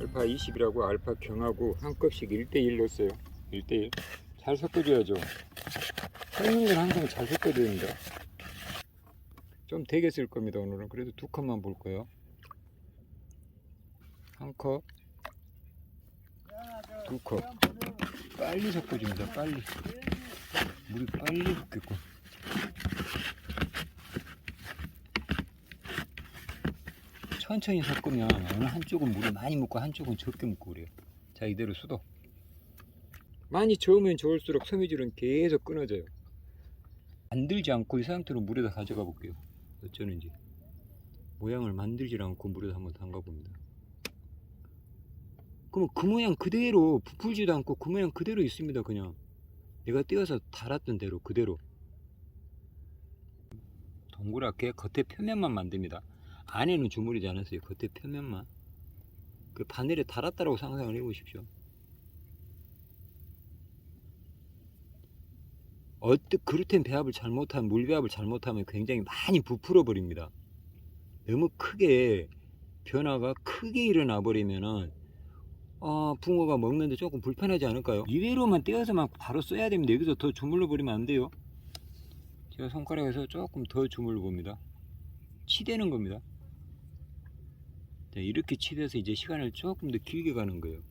알파 20이라고 알파 경하고 한 컵씩 1대1 넣었어요. 1대1 잘 섞어줘야죠. 섞는 건 항상 잘 섞어야 됩니다. 좀 되게 쓸 겁니다 오늘은. 그래도 두 컵만 볼 거예요. 한 컵. 두 컵. 빨리 섞어줍니다 빨리. 물이 빨리 붓겠고 천천히 섞으면 어느 한쪽은 물이 많이 묻고 한쪽은 적게 묻고 그래요. 자 이대로 수도. 많이 저으면 저을수록 섬유질은 계속 끊어져요. 만들지 않고 이 상태로 물에다 가져가 볼게요. 어쩌는지. 모양을 만들지 않고 물에다 한번 담가 봅니다. 그러면 그 모양 그대로 부풀지도 않고 그 모양 그대로 있습니다 그냥. 내가 띄어서 달았던 대로 그대로. 동그랗게 겉에 표면만 만듭니다 안에는 주물이지 않았어요 겉에 표면만 그 바늘에 달았다라고 상상을 해 보십시오 어떤 그루텐 배합을 잘못하면 물 배합을 잘못하면 굉장히 많이 부풀어 버립니다 너무 크게 변화가 크게 일어나 버리면은 아, 붕어가 먹는데 조금 불편하지 않을까요? 이대로만 떼어서만 바로 써야 됩니다. 여기서 더 주물러 버리면 안 돼요. 제가 손가락에서 조금 더 주물러 봅니다. 치대는 겁니다. 자, 이렇게 치대서 이제 시간을 조금 더 길게 가는 거예요.